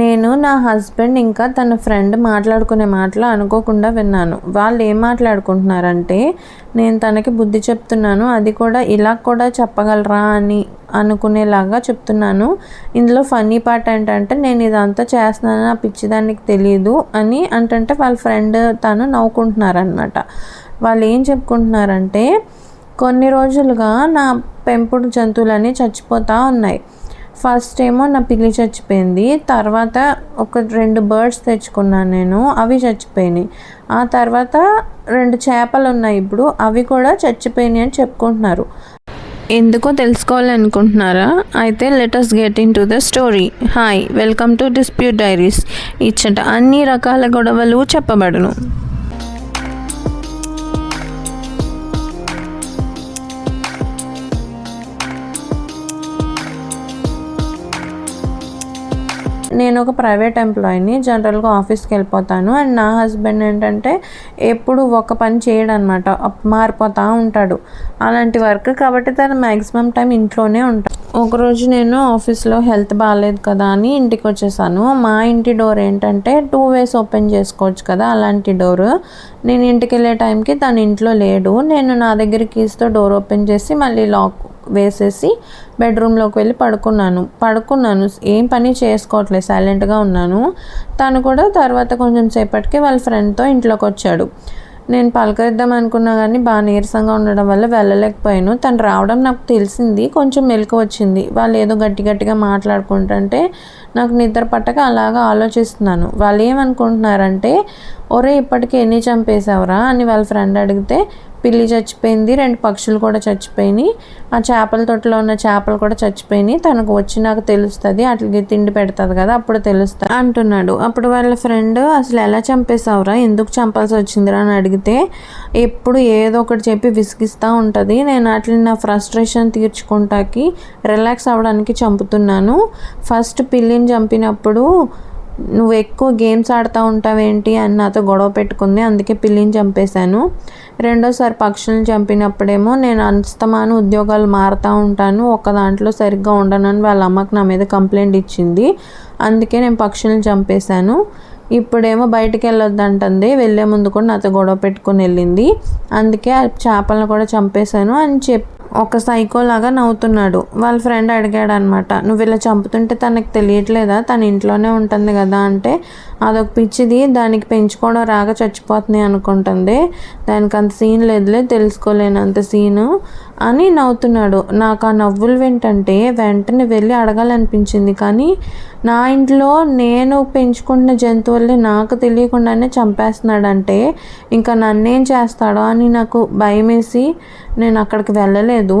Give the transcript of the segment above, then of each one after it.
నేను నా హస్బెండ్ ఇంకా తన ఫ్రెండ్ మాట్లాడుకునే మాటలు అనుకోకుండా విన్నాను. వాళ్ళు ఏం మాట్లాడుకుంటున్నారంటే నేను తనకి బుద్ధి చెప్తున్నాను అది కూడా ఇలా కూడా చెప్పగలరా అని అనుకునేలాగా చెప్తున్నాను. ఇందులో ఫన్నీ పార్ట్ ఏంటంటే నేను ఇదంతా చేస్తున్నాను నా పిచ్చిదానికి తెలియదు అని అంటే వాళ్ళ ఫ్రెండ్ తను నవ్వుకుంటున్నారనమాట వాళ్ళు ఏం చెప్పుకుంటున్నారంటే కొన్ని రోజులుగా నా పెంపుడు జంతువులన్నీ చచ్చిపోతూ ఉన్నాయి. ఫస్ట్ ఏమో నా పిల్లి చచ్చిపోయింది. తర్వాత ఒక రెండు బర్డ్స్ తెచ్చుకున్నాను నేను అవి చచ్చిపోయినాయి. ఆ తర్వాత రెండు చేపలు ఉన్నాయి ఇప్పుడు అవి కూడా చచ్చిపోయినాయి అని చెప్పుకుంటున్నారు. ఎందుకో తెలుసుకోవాలనుకుంటున్నారా? అయితే let us get into the story hi welcome to dispute diaries ఇచ్చట అన్ని రకాల గొడవలు చెప్పబడును. నేను ఒక ప్రైవేట్ ఎంప్లాయీని జనరల్గా ఆఫీస్కి వెళ్ళిపోతాను. అండ్ నా హస్బెండ్ ఏంటంటే ఎప్పుడు ఒక పని చేయడు అనమాట మారిపోతూ ఉంటాడు. అలాంటి వర్క్ కాబట్టి తను మ్యాక్సిమం టైం ఇంట్లోనే ఉంటాడు ఒకరోజు నేను ఆఫీస్లో హెల్త్ బాగాలేదు కదా అని ఇంటికి వచ్చేసాను మా ఇంటి డోర్ ఏంటంటే టూ వేస్ ఓపెన్ చేసుకోవచ్చు కదా అలాంటి డోర్. నేను ఇంటికి వెళ్ళే టైంకి తను ఇంట్లో లేడు. నేను నా దగ్గర కీస్తో డోర్ ఓపెన్ చేసి మళ్ళీ లాక్ వేసేసి బెడ్రూమ్లోకి వెళ్ళి పడుకున్నాను. పడుకున్నాను. ఏం పని చేసుకోవట్లేదు. సైలెంట్గా ఉన్నాను. తను కూడా తర్వాత కొంచెం సేపటికి వాళ్ళ ఫ్రెండ్తో ఇంట్లోకి వచ్చాడు. నేను పలకరిద్దాం అనుకున్నా కానీ బాగా నీరసంగా ఉండడం వల్ల వెళ్ళలేకపోయాను. తను రావడం నాకు తెలిసింది. కొంచెం మెలకు వచ్చింది. వాళ్ళు ఏదో గట్టి గట్టిగా మాట్లాడుకుంటుంటే నాకు నిద్ర పట్టక అలాగా ఆలోచిస్తున్నాను. వాళ్ళు ఏమనుకుంటున్నారంటే ఒరే ఇప్పటికే ఎన్ని చంపేశావురా? అని వాళ్ళ ఫ్రెండ్ అడిగితే పిల్లి చచ్చిపోయింది రెండు పక్షులు కూడా చచ్చిపోయినాయి. ఆ చేపల తొట్టులో ఉన్న చేపలు కూడా చచ్చిపోయినాయి. తనకు వచ్చి నాకు తెలుస్తుంది అట్లకి తిండి పెడుతుంది కదా అప్పుడు తెలుస్తుంది అంటున్నాడు. అప్పుడు వాళ్ళ ఫ్రెండ్ అసలు ఎలా చంపేశావురా? ఎందుకు చంపాల్సి వచ్చిందిరా? అని అడిగితే ఎప్పుడు ఏదో ఒకటి చెప్పి విసిగిస్తూ ఉంటుంది. నేను అట్లా నా ఫ్రస్ట్రేషన్ తీర్చుకుంటాకి రిలాక్స్ అవ్వడానికి చంపుతున్నాను. ఫస్ట్ పిల్లిని చంపినప్పుడు నువ్వు ఎక్కువ గేమ్స్ ఆడుతూ ఉంటావేంటి అని నాతో గొడవ పెట్టుకుంది. అందుకే పిల్లిని చంపేశాను. రెండోసారి పక్షులను చంపినప్పుడేమో నేను అంతమాన ఉద్యోగాలు మారుతూ ఉంటాను. ఒక దాంట్లో సరిగ్గా ఉండనని వాళ్ళ అమ్మకి నా మీద కంప్లైంట్ ఇచ్చింది. అందుకే నేను పక్షులను చంపేశాను. ఇప్పుడేమో బయటికి వెళ్ళొద్దంటుంది. వెళ్ళే ముందు కూడా నాతో గొడవ పెట్టుకుని వెళ్ళింది. అందుకే ఆ చేపలను కూడా చంపేశాను అని చెప్పి ఒక సైకోలాగా నవ్వుతున్నాడు. వాళ్ళ ఫ్రెండ్ అడిగాడు అనమాట నువ్వు ఇలా చంపుతుంటే తనకు తెలియట్లేదా? తన ఇంట్లోనే ఉంటుంది కదా అంటే అదొక పిచ్చిది దానికి పెంచుకోవడం రాగా చచ్చిపోతుంది అనుకుంటుంది. దానికి అంత సీన్ లేదులే తెలుసుకోలేనంత సీను. అని నవ్వుతున్నాడు. నాకు ఆ నవ్వులు వెంటంటే వెంటనే వెళ్ళి అడగాలనిపించింది. కానీ నా ఇంట్లో నేను పెంచుకున్న జంతువుల్ని నాకు తెలియకుండానే చంపేస్తున్నాడంటే ఇంకా నన్నేం చేస్తాడో అని నాకు భయం వేసి నేను అక్కడికి వెళ్ళలేదు.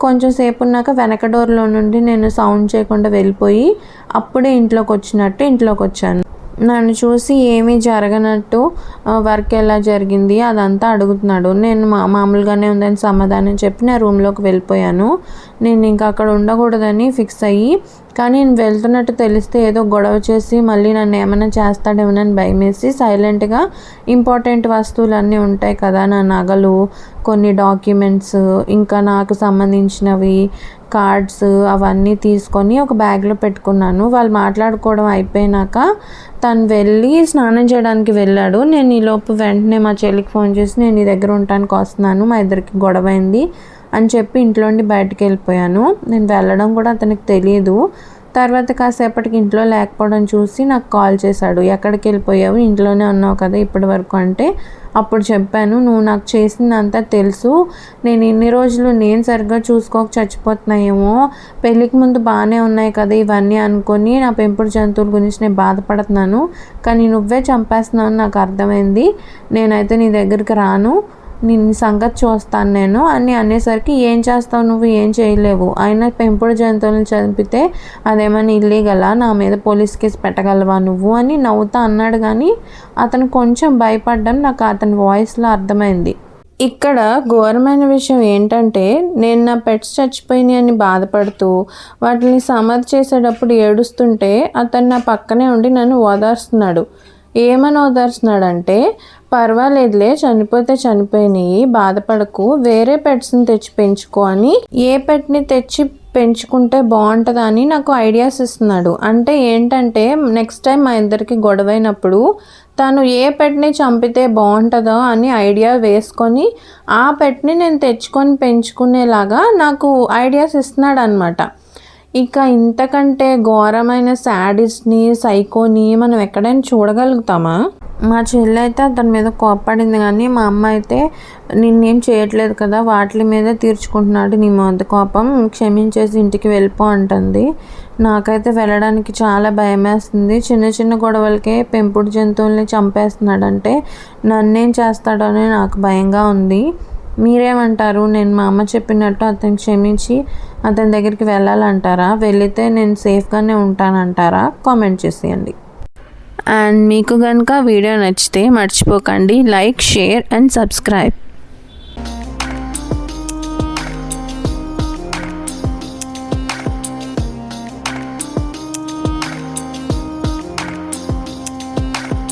కొంచెం సేపు ఉన్నాక వెనక డోర్లో నుండి నేను సౌండ్ చేయకుండా వెళ్ళిపోయి అప్పుడే ఇంట్లోకి వచ్చినట్టు ఇంట్లోకి వచ్చాను నన్ను చూసి ఏమీ జరగనట్టు వర్క్ ఎలా జరిగింది అదంతా అడుగుతున్నాడు. నేను మా మామూలుగానే ఉందని సమాధానం చెప్పి నా రూమ్లోకి వెళ్ళిపోయాను. నేను ఇంకా అక్కడ ఉండకూడదని ఫిక్స్ అయ్యి కానీ నేను వెళ్తున్నట్టు తెలిస్తే ఏదో గొడవ చేసి మళ్ళీ నన్ను ఏమైనా చేస్తాడేమోనని భయం వేసి సైలెంట్గా ఇంపార్టెంట్ వస్తువులు అన్నీ ఉంటాయి కదా నా నగలు కొన్ని డాక్యుమెంట్స్ ఇంకా నాకు సంబంధించినవి కార్డ్స్ అవన్నీ తీసుకొని ఒక బ్యాగ్లో పెట్టుకున్నాను. వాళ్ళు మాట్లాడుకోవడం అయిపోయినాక తను వెళ్ళి స్నానం చేయడానికి వెళ్ళాడు. నేను ఈలోపు వెంటనే మా చెల్లికి ఫోన్ చేసి నేను నీ దగ్గర ఉండటానికి వస్తున్నాను మా ఇద్దరికి గొడవైంది అని చెప్పి ఇంట్లోండి బయటకు వెళ్ళిపోయాను. నేను వెళ్ళడం కూడా అతనికి తెలియదు తర్వాత కాసేపటికి ఇంట్లో లేకపోవడం చూసి నాకు కాల్ చేశాడు. ఎక్కడికి వెళ్ళిపోయావు? ఇంట్లోనే ఉన్నావు కదా ఇప్పటి వరకు అంటే అప్పుడు చెప్పాను. నువ్వు నాకు చేసిందంతా తెలుసు. నేను ఇన్ని రోజులు నేను సరిగ్గా చూసుకోక చచ్చిపోతున్నాయేమో. పెళ్ళికి ముందు బాగానే ఉన్నాయి కదా ఇవన్నీ అనుకొని నా పెంపుడు జంతువుల గురించి నేను బాధపడుతున్నాను. కానీ నువ్వే చంపేస్తున్నావు నాకు అర్థమైంది. నేనైతే నీ దగ్గరికి రాను. నిన్ను సంగతి చూస్తాను నేను అని అనేసరికి ఏం చేస్తావు నువ్వు? ఏం చేయలేవు. అయినా పెంపుడు జంతువులను చంపితే అదేమైనా ఇల్లీగలా నా మీద పోలీస్ కేసు పెట్టగలవా నువ్వు? అని నవ్వుతా అన్నాడు కానీ అతను కొంచెం భయపడ్డం నాకు అతని వాయిస్లో అర్థమైంది. ఇక్కడ ఘోరమైన విషయం ఏంటంటే నేను నా పెట్స్ చచ్చిపోయినాయి అని బాధపడుతూ వాటిని సమాధి చేసేటప్పుడు ఏడుస్తుంటే అతను నా పక్కనే ఉండి నన్ను ఓదార్స్తున్నాడు. ఏమని ఓదార్స్తున్నాడంటే పర్వాలేదులే చనిపోతే చనిపోయినాయి బాధపడకు వేరే పెట్స్ని తెచ్చి పెంచుకో అని ఏ పెట్ని తెచ్చి పెంచుకుంటే బాగుంటుందని నాకు ఐడియాస్ ఇస్తున్నాడు. అంటే ఏంటంటే నెక్స్ట్ టైం మా ఇద్దరికి గొడవైనప్పుడు తను ఏ పెట్ని చంపితే బాగుంటుందో అని ఐడియా వేసుకొని ఆ పెట్ని నేను తెచ్చుకొని పెంచుకునేలాగా నాకు ఐడియాస్ ఇస్తున్నాడు అనమాట ఇక ఇంతకంటే ఘోరమైన శాడిస్ట్ని సైకోని మనం ఎక్కడైనా చూడగలుగుతామా? మా చెల్లి అయితే అతని మీద కోప్పడింది కానీ మా అమ్మ అయితే నిన్నేం చేయట్లేదు కదా వాటి మీద తీర్చుకుంటున్నాడు నీ మొద కోపం క్షమించేసి ఇంటికి వెళ్ళిపో అంటుంది. నాకైతే వెళ్ళడానికి చాలా భయం వేస్తుంది చిన్న చిన్న గొడవలకే పెంపుడు జంతువుల్ని చంపేస్తున్నాడంటే నన్నేం చేస్తాడో అని నాకు భయంగా ఉంది. మీరేమంటారు? నేను మా అమ్మ చెప్పినట్టు అతను క్షమించి అతని దగ్గరికి వెళ్ళాలంటారా? వెళితే నేను సేఫ్గానే ఉంటానంటారా? కామెంట్ చేసేయండి. అండ్ మీకు కనుక వీడియో నచ్చితే మర్చిపోకండి. Like share and subscribe.